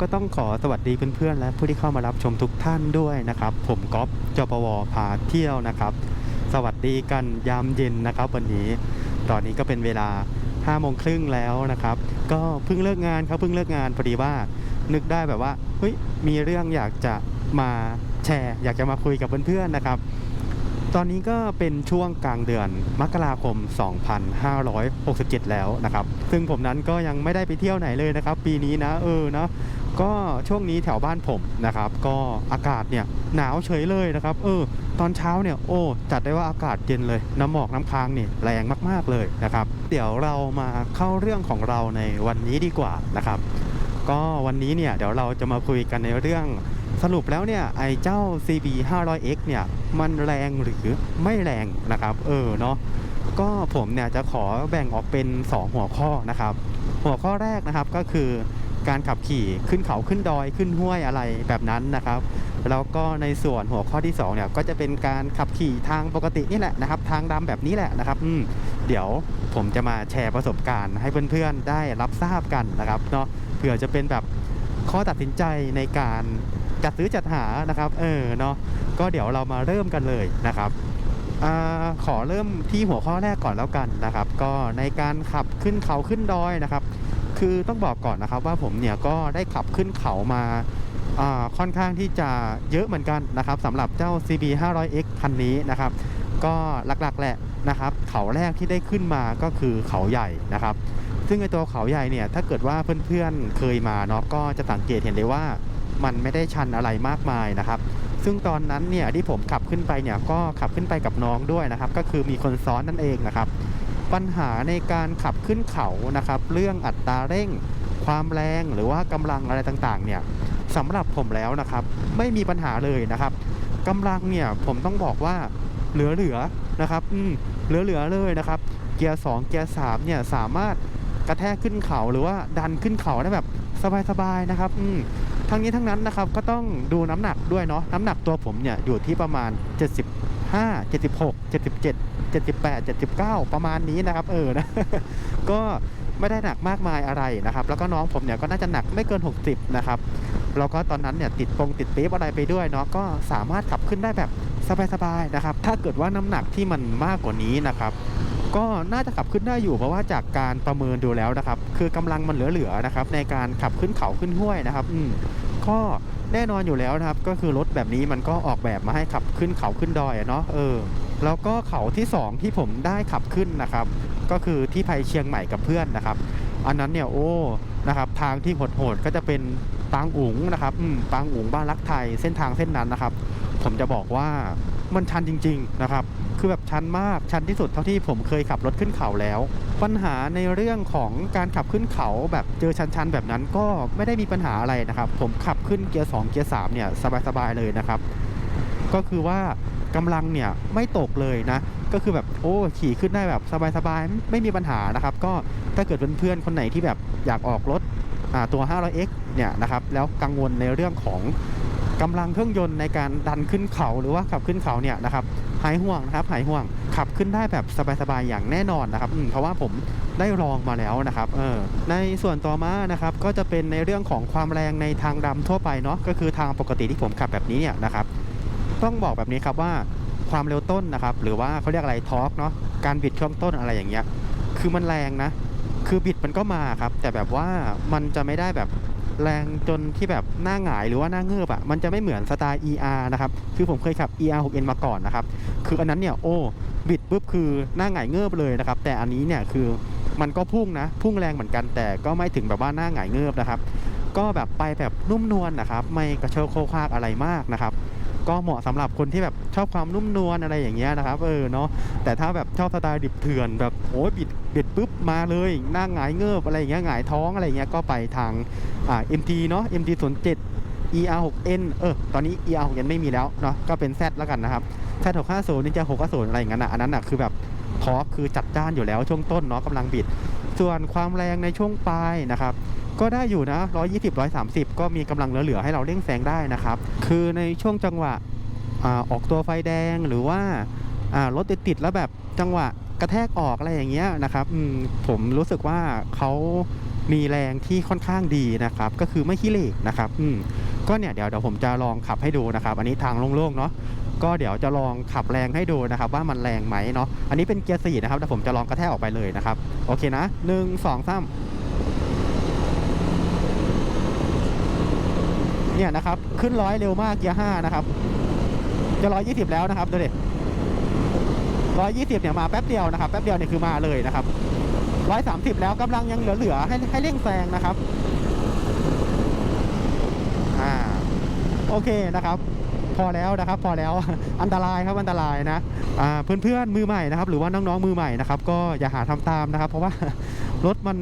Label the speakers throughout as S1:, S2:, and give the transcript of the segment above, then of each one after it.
S1: ก็ต้องขอสวัสดีเพื่อนๆ และผู้ที่เข้ามารับชมทุกท่านด้วยนะครับ ผมก๊อฟจปวพาเที่ยวนะครับ สวัสดีกันยามเย็นนะครับวันนี้ ตอนนี้ก็เป็นเวลา5โมงครึ่งแล้วนะครับ ก็เพิ่งเลิกงานครับเพิ่งเลิกงานพอดีว่านึกได้แบบว่าเฮ้ยมีเรื่องอยากจะมาแชร์ อยากจะมาคุยกับเพื่อนๆนะครับ ตอนนี้ก็เป็นช่วงกลางเดือนมกราคม 2567 แล้วนะครับ ซึ่งผมนั้นก็ยังไม่ได้ไปเที่ยวไหนเลยนะครับ ปีนี้นะเออเนาะ ก็ช่วงนี้แถวบ้านผมนะครับ ก็อากาศเนี่ยหนาวเฉยเลยนะครับ เออ ตอนเช้าเนี่ยโอ้จัดได้ว่าอากาศเย็นเลย น้ำหมอกน้ำค้างเนี่ยแรงมากๆเลยนะครับ เดี๋ยวเรามาเข้าเรื่องของเราในวันนี้ดีกว่านะครับ ก็วันนี้เนี่ยเดี๋ยวเราจะมาคุยกันในเรื่องสรุปแล้วเนี่ยไอ้เจ้า CB 500X เนี่ยมันแรงหรือไม่แรงนะครับ เออเนาะก็ผมเนี่ยจะขอแบ่งออกเป็น 2 หัวข้อนะครับ หัวข้อแรกนะครับก็คือ การขับขี่ขึ้นเขาขึ้นดอยขึ้นห้วยอะไรแบบนั้นนะครับ แล้วก็ในส่วนหัวข้อที่2เนี่ยก็จะเป็นการขับขี่ทางปกตินี่แหละนะครับ ทางดำแบบนี้แหละนะครับอืมเดี๋ยวผมจะมาแชร์ประสบการณ์ ให้เพื่อนๆได้รับทราบกันนะครับเนาะเผื่อจะเป็นแบบข้อตัดสินใจในการจัดซื้อจัดหานะครับเออเนาะก็เดี๋ยวเรามาเริ่มกันเลยนะครับอขอเริ่มที่หัวข้อแรกก่อนแล้วกันนะครับ ก็ในการขับขึ้นเขาขึ้นดอยนะครับ คือต้องบอกก่อนนะครับว่าผมเนี่ยก็ได้ขับขึ้นเขามาค่อนข้างที่จะเยอะเหมือนกันนะครับสำหรับเจ้า CB 500X คันนี้นะครับ ก็หลักๆแหละนะครับ เขาแรกที่ได้ขึ้นมาก็คือเขาใหญ่นะครับ ซึ่งไอตัวเขาใหญ่เนี่ยถ้าเกิดว่าเพื่อนๆเคยมาเนาะก็จะสังเกตเห็นได้ว่ามันไม่ได้ชันอะไรมากมายนะครับ ซึ่งตอนนั้นเนี่ยที่ผมขับขึ้นไปเนี่ยก็ขับขึ้นไปกับน้องด้วยนะครับ ก็คือมีคนซ้อนนั่นเองนะครับ ปัญหาในการขับขึ้นเขานะครับ เรื่องอัตราเร่ง ความแรงหรือว่ากำลังอะไรต่างๆ เนี่ยสำหรับผมแล้วนะครับ ไม่มีปัญหาเลยนะครับกำลังเนี่ยผมต้องบอกว่าเหลือๆนะครับอืมเหลือๆเลยนะครับ เกียร์ 2 เกียร์ 3 เนี่ยสามารถกระแทกขึ้นเขาหรือว่าดันขึ้นเขาได้แบบสบายๆนะครับอืมทั้งนี้ทั้งนั้นนะครับก็ต้องดูน้ำหนักด้วยเนาะน้ำหนักตัวผมเนี่ยอยู่ที่ประมาณ 75 76 77 78 79 ประมาณนี้นะครับ เออนะก็ไม่ได้หนักมากมายอะไรนะครับ แล้วก็น้องผมเนี่ยก็น่าจะหนักไม่เกิน 60 นะครับแล้วก็ตอนนั้นเนี่ยติดปงติดปี๊บอะไรไปด้วยเนาะก็สามารถขับขึ้นได้แบบสบายๆนะครับ ถ้าเกิดว่าน้ำหนักที่มันมากกว่านี้นะครับ ก็น่าจะขับขึ้นได้อยู่เพราะว่าจากการประเมินดูแล้วนะครับ คือกำลังมันเหลือๆนะครับ ในการขับขึ้นเขาขึ้นห้วยนะครับ อืมก็แน่นอนอยู่แล้วนะครับ ก็คือรถแบบนี้มันก็ออกแบบมาให้ขับขึ้นเขาขึ้นดอยเนาะเออ แล้วก็เขาที่สองที่ผมได้ขับขึ้นนะครับ ก็คือที่ไพเชียงใหม่กับเพื่อนนะครับ อันนั้นเนี่ยโอ้นะครับทางที่โหดๆก็จะเป็นปางอุ๋งนะครับปางอุ๋งบ้านรักไทยเส้นทางเส้นนั้นนะครับ ผมจะบอกว่ามันชันจริง ๆนะครับ คือแบบชันมากชันที่สุดเท่าที่ผมเคยขับรถขึ้นเขาแล้ว ปัญหาในเรื่องของการขับขึ้นเขาแบบเจอชันๆแบบนั้นก็ไม่ได้มีปัญหาอะไรนะครับ ผมขับขึ้นเกียร์2เกียร์3เนี่ยสบายๆเลยนะครับ ก็คือว่า กำลังเนี่ยไม่ตกเลยนะ ก็คือแบบโอ้ขี่ขึ้นได้แบบสบายๆ ไม่มีปัญหานะครับ ก็ถ้าเกิดเพื่อนๆคนไหนที่แบบอยากออกรถตัว 500x เนี่ยนะครับ แล้วกังวลในเรื่องของกำลังเครื่องยนต์ในการดันขึ้นเขาหรือว่าขับขึ้นเขาเนี่ยนะครับหายห่วงนะครับหายห่วงขับขึ้นได้แบบสบายๆอย่างแน่นอนนะครับเพราะว่าผมได้ลองมาแล้วนะครับเออในส่วนต่อมานะครับก็จะเป็นในเรื่องของความแรงในทางดำทั่วไปเนาะก็คือทางปกติที่ผมขับแบบนี้เนี่ยนะครับ ต้องบอกแบบนี้ครับว่าความเร็วต้นนะครับ หรือว่าเขาเรียกอะไรทอร์กเนาะการบิดช่วงต้นอะไรอย่างเงี้ย คือมันแรงนะ คือบิดมันก็มาครับ แต่แบบว่ามันจะไม่ได้แบบแรงจนที่แบบหน้าหงายหรือว่าหน้าเงือบอะ่ะมันจะไม่เหมือนสไตล์ ER นะครับ คือผมเคยขับ ER 6N มาก่อนนะครับ คืออันนั้นเนี่ยโอ้บิดปุ๊บคือหน้าหงายเงือบเลยนะครับ แต่อันนี้เนี่ยคือมันก็พุ่งนะ พุ่งแรงเหมือนกันแต่ก็ไม่ถึงแบบว่าหน้าหงายเงือบนะครับ ก็แบบไปแบบนุ่มนวลนะครับ ไม่กระโชกโคคากอะไรมากนะครับ ก็เหมาะสำหรับคนที่แบบชอบความนุ่มนวลอะไรอย่างเงี้ยนะครับเออเนาะแต่ถ้าแบบชอบสไตล์ดิบเถื่อนแบบโอ้ยบิดบิดปุ๊บมาเลยหน้าหงายเงือบอะไรอย่างเงี้ยหงายท้องอะไรเงี้ยก็ไปทางอ่า MT เนาะ MT 0 7 ER6N เออ ตอนนี้ ER6N ไม่มีแล้วเนาะ ก็เป็น Z แล้วกันนะครับ Z650 นี่จะ650อะไรอย่างนั้นอะ อันนั้นอะคือแบบทอร์คคือจัดจ้านอยู่แล้วช่วงต้นเนาะกำลังบิด ส่วนความแรงในช่วงปลายนะครับ ก็ได้อยู่นะ 120 130 ก็มีกำลังเหลือๆให้เราเร่งแซงได้นะครับ คือในช่วงจังหวะออกตัวไฟแดงหรือว่ารถติดๆแล้วแบบจังหวะกระแทกออกอะไรอย่างเงี้ยนะครับมผมรู้สึกว่าเขามีแรงที่ค่อนข้างดีนะครับ ก็คือไม่ขี้เหร่นะครับอืก็เนี่ยเดี๋ยวเดี๋ยวผมจะลองขับให้ดูนะครับ อันนี้ทางโล่งๆเนาะก็เดี๋ยวจะลองขับแรงให้ดูนะครับ ว่ามันแรงไหมเนาะอันนี้เป็นเกียร์สี่นะครับแต่ผมจะลองกระแทกออกไปเลยนะครับ โอเคนะหนึ่งสองสาม เนี่ยนะครับ ขึ้นร้อยเร็วมากเกียร์ห้านะครับ จะร้อยยี่สิบแล้วนะครับดูดิร้อยยี่สิบเนี่ยมาแป๊บเดียวนะครับแป๊บเดียวเนี่ยคือมาเลยนะครับร้อยสามสิบแล้วกำลังยังเหลือๆให้ให้เร่งแซงนะครับอ่าโอเคนะครับ พอแล้วนะครับ พอแล้วอันตรายครับอันตรายนะอ่าเพื่อนๆมือใหม่นะครับ หรือว่าน้องๆมือใหม่นะครับ ก็อย่าหาทำตามนะครับ เพราะว่ารถมัน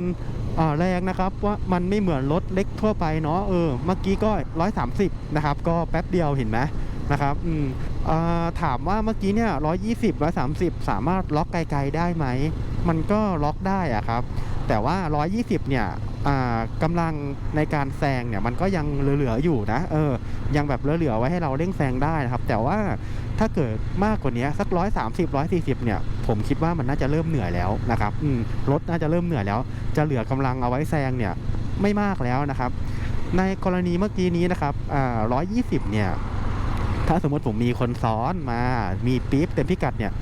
S1: แรงนะครับว่ามันไม่เหมือนรถเล็กทั่วไปเนาะเออเมื่อกี้ก็ 130 นะครับ ก็แป๊บเดียวเห็นไหมนะครับอืมอถามว่าเมื่อกี้เนี่ย120 130 สามารถล็อกไกลๆได้ไหม มันก็ล็อกได้อะครับ แต่ว่า 120 เนี่ยอ่า กำลังในการแซงเนี่ยมันก็ยังเหลือๆอยู่นะเออยังแบบเหลือๆไว้ให้เราเร่งแซงได้นะครับ แต่ว่าถ้าเกิดมากกว่านี้สัก130 140เนี่ยผมคิดว่ามันน่าจะเริ่มเหนื่อยแล้วนะครับรถน่าจะเริ่มเหนื่อยแล้ว จะเหลือกำลังเอาไว้แซงเนี่ยไม่มากแล้วนะครับ ในกรณีเมื่อกี้นี้นะครับอ่า120เนี่ยถ้าสมมติผมมีคนซ้อนมา มีปี๊บเต็มพิกัดเนี่ย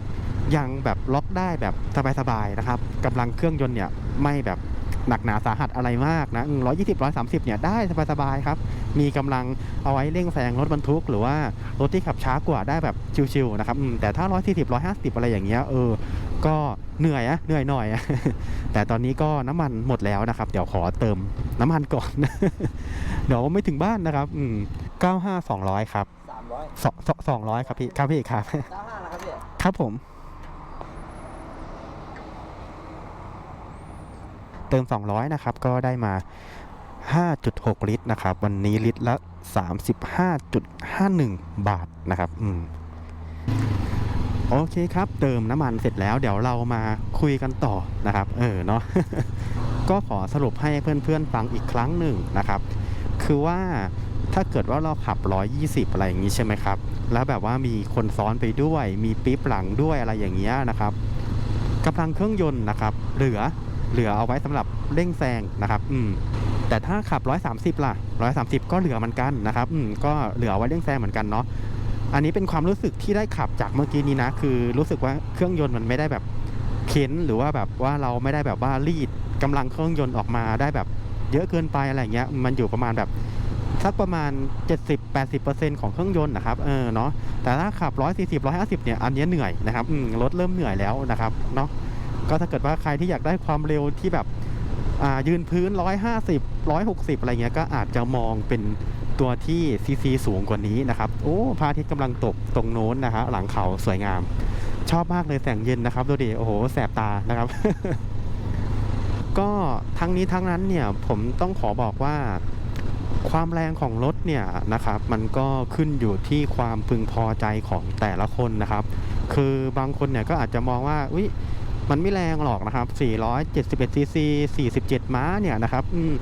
S1: 120ยังแบบล็อกได้แบบสบายๆนะครับกำลังเครื่องยนต์เนี่ยไม่แบบ หนักหนาสาหัสอะไรมากนะร้อยยี่สิบร้อยสามสิบเนี่ยได้สบายๆครับ มีกำลังเอาไว้เร่งแซงรถบรรทุก หรือว่ารถที่ขับช้ากว่าได้แบบชิวๆนะครับอืมแต่ถ้าร้อยสี่สิบร้อยห้าสิบอะไรอย่างเงี้ยเออก็เหนื่อยอะเหนื่อยหน่อยอะแต่ตอนนี้ก็น้ำมันหมดแล้วนะครับ เดี๋ยวขอเติมน้ำมันก่อน เดี๋ยวไม่ถึงบ้านนะครับอืมเก้าห้าสองร้อยครับ
S2: สามร้อย
S1: สองสองร้อยครับพี่ครับพี่ครับ
S2: เก้าห้าแล้วครับพี่
S1: ครับผม เติม 200 นะครับ ก็ได้มา 5.6 ลิตรนะครับ วันนี้ลิตรละ 35.51 บาทนะครับอืมโอเคครับ เติมน้ำมันเสร็จแล้ว เดี๋ยวเรามาคุยกันต่อนะครับ เออเนาะก็ขอสรุปให้เพื่อนๆฟังอีกครั้งหนึ่งนะครับ คือว่าถ้าเกิดว่าเราขับ 120 อะไรอย่างนี้ใช่ไหมครับ แล้วแบบว่ามีคนซ้อนไปด้วย มีปี๊บหลังด้วยอะไรอย่างเงี้ยนะครับกำลังเครื่องยนต์นะครับ เหลือ เหลือเอาไว้สำหรับเร่งแซงนะครับอืมแต่ถ้าขับ 130 ล่ะ 130 ก็เหลือเหมือนกันนะครับอืมก็เหลือไว้เร่งแซงเหมือนกันเนาะอันนี้เป็นความรู้สึกที่ได้ขับจากเมื่อกี้นี้นะ คือรู้สึกว่าเครื่องยนต์มันไม่ได้แบบเข็นหรือว่าแบบว่าเราไม่ได้แบบว่ารีดกำลังเครื่องยนต์ออกมาได้แบบเยอะเกินไปอะไรเงี้ยมันอยู่ประมาณแบบสักประมาณ 70-80%ของเครื่องยนต์นะครับเออเนาะแต่ถ้าขับ 140 150 เนี่ยอันนี้เหนื่อยนะครับอืมรถเริ่มเหนื่อยแล้วนะครับเนาะ ก็ถ้าเกิดว่าใครที่อยากได้ความเร็วที่แบบยืนพื้น 150 160 อะไรเงี้ยก็อาจจะมองเป็นตัวที่ซีซีสูงกว่านี้นะครับ โอ้พระอาทิตย์กำลังตกตรงโน้นนะฮะหลังเขาสวยงาม ชอบมากเลยแสงเย็นนะครับดูดิโอ้โห แสบตานะครับ ก็ทั้งนี้ทั้งนั้นเนี่ยผมต้องขอบอกว่าความแรงของรถเนี่ยนะครับ มันก็ขึ้นอยู่ที่ความพึงพอใจของแต่ละคนนะครับ คือบางคนเนี่ยก็อาจจะมองว่าอุ้ย มันไม่แรงหรอกนะครับ 471ซีซี47 ม้าเนี่ยนะครับอืม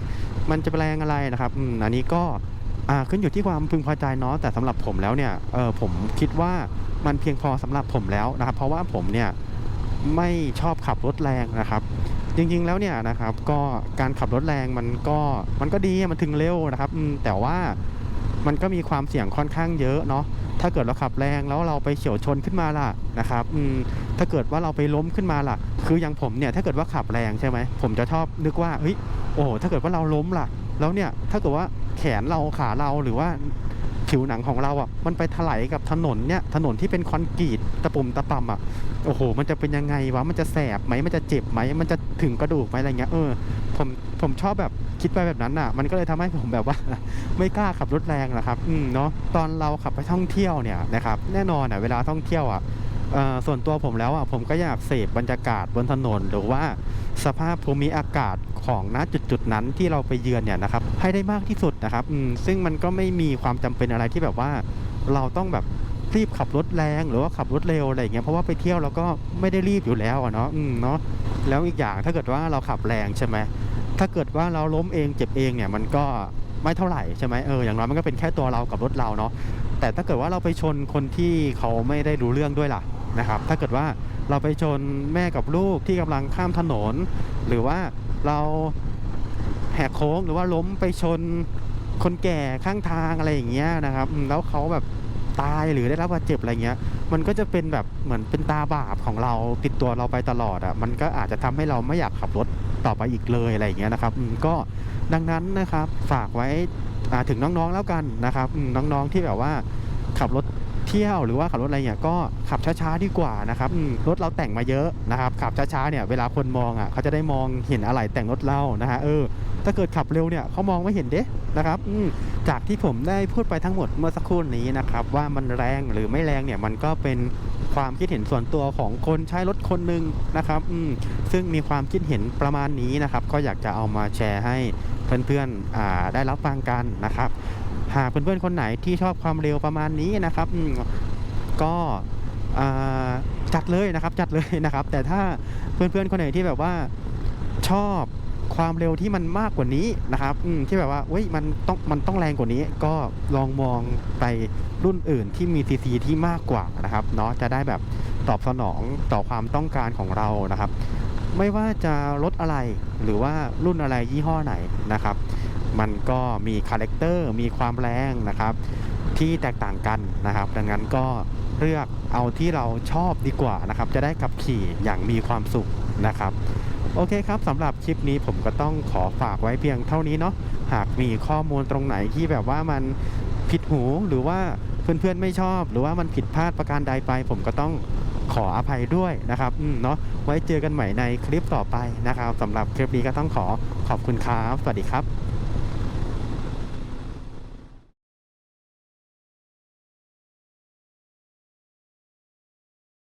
S1: มันจะแรงอะไรนะครับอืมอันนี้ก็อ่าขึ้นอยู่ที่ความพึงพอใจเนาะแต่สำหรับผมแล้วเนี่ยเออผมคิดว่ามันเพียงพอสำหรับผมแล้วนะครับ เพราะว่าผมเนี่ยไม่ชอบขับรถแรงนะครับ จริงๆแล้วเนี่ยนะครับก็การขับรถแรงมันก็มันก็ดีมันถึงเร็วนะครับแต่ว่ามันก็มีความเสี่ยงค่อนข้างเยอะเนาะ ถ้าเกิดเราขับแรงแล้วเราไปเฉียวชนขึ้นมาล่ะนะครับอืมถ้าเกิดว่าเราไปล้มขึ้นมาล่ะ คืออย่างผมเนี่ยถ้าเกิดว่าขับแรงใช่ไหมผมจะชอบนึกว่าเฮ้ยโอ้โหถ้าเกิดว่าเราล้มล่ะ แล้วเนี่ยถ้าเกิดว่าแขนเราขาเราหรือว่าผิวหนังของเราอะมันไปถลายกับถนนเนี่ยถนนที่เป็นคอนกรีตตะปุ่มตะป่ำอะโอ้โห มันจะเป็นยังไงวะมันจะแสบไหมมันจะเจ็บไหมมันจะถึงกระดูกไหมอะไรเงี้ยเออผมผมชอบแบบ คิดไปแบบนั้นอะ มันก็เลยทำให้ผมแบบว่า ไม่กล้าขับรถแรงนะครับ อืมเนาะตอนเราขับไปท่องเที่ยวเนี่ยนะครับแน่นอนอะเวลาท่องเที่ยวอะส่วนตัวผมแล้วอะผมก็อยากเสพบรรยากาศบนถนนหรือว่าสภาพภูมิอากาศของณจุดจุดนั้นที่เราไปเยือนเนี่ยนะครับให้ได้มากที่สุดนะครับอืมซึ่งมันก็ไม่มีความจำเป็นอะไรที่แบบว่า เราต้องแบบรีบขับรถแรงหรือว่าขับรถเร็วอะไรอย่างเงี้ยเพราะว่าไปเที่ยวเราก็ไม่ได้รีบอยู่แล้วอะเนาะอืมเนาะแล้วอีกอย่างถ้าเกิดว่าเราขับแรงใช่ไหม ถ้าเกิดว่าเราล้มเองเจ็บเองเนี่ยมันก็ไม่เท่าไหร่ใช่ไหมเอออย่างน้อยมันก็เป็นแค่ตัวเรากับรถเราเนาะแต่ถ้าเกิดว่าเราไปชนคนที่เขาไม่ได้รู้เรื่องด้วยล่ะนะครับถ้าเกิดว่าเราไปชนแม่กับลูกที่กำลังข้ามถนน หรือว่าเราแหกโค้งหรือว่าล้มไปชนคนแก่ข้างทางอะไรอย่างเงี้ยนะครับแล้วเขาแบบตายหรือได้รับบาดเจ็บอะไรเงี้ย มันก็จะเป็นแบบเหมือนเป็นตาบาปของเราติดตัวเราไปตลอดอะมันก็อาจจะทำให้เราไม่อยากขับรถ ต่อไปอีกเลยอะไรอย่างเงี้ยนะครับอืมก็ดังนั้นนะครับฝากไว้ถึงน้องๆแล้วกันนะครับอืมน้องๆที่แบบว่าขับรถเที่ยวหรือว่าขับรถอะไรเนี่ยก็ขับช้าๆดีกว่านะครับอืมรถเราแต่งมาเยอะนะครับขับช้าๆเนี่ยเวลาคนมองอะเขาจะได้มองเห็นอะไรแต่งรถเรานะฮะเออ ถ้าเกิดขับเร็วเนี่ยเขามองไม่เห็นเด้นะครับจากที่ผมได้พูดไปทั้งหมดเมื่อสักครู่นี้นะครับว่ามันแรงหรือไม่แรงเนี่ยมันก็เป็นความคิดเห็นส่วนตัวของคนใช้รถคนหนึ่งนะครับซึ่งมีความคิดเห็นประมาณนี้นะครับ ก็อยากจะเอามาแชร์ให้เพื่อนๆได้รับฟังกันนะครับ หากเพื่อนๆคนไหนที่ชอบความเร็วประมาณนี้นะครับก็จัดเลยนะครับจัดเลยนะครับ แต่ถ้าเพื่อนๆคนไหนที่แบบว่าชอบ ความเร็วที่มันมากกว่านี้นะครับที่แบบว่าเว้ยมันต้องมันต้องแรงกว่านี้ ก็ลองมองไปรุ่นอื่นที่มีซีซีที่มากกว่านะครับเนาะจะได้แบบตอบสนองต่อความต้องการของเรานะครับ ไม่ว่าจะรถอะไรหรือว่ารุ่นอะไรยี่ห้อไหนนะครับ มันก็มีคาแรคเตอร์มีความแรงนะครับ ที่แตกต่างกันนะครับ ดังนั้นก็เลือกเอาที่เราชอบดีกว่านะครับ จะได้ขับขี่อย่างมีความสุขนะครับ โอเคครับสำหรับคลิปนี้ผมก็ต้องขอฝากไว้เพียงเท่านี้เนาะหากมีข้อมูลตรงไหนที่แบบว่ามันผิดหูหรือว่าเพื่อนๆไม่ชอบ หรือว่ามันผิดพลาดประการใดไป ผมก็ต้องขออภัยด้วยนะครับเนาะไว้เจอกันใหม่ในคลิปต่อไปนะครับสำหรับคลิปนี้ก็ต้องขอขอบคุณครับ สวัสดีครับ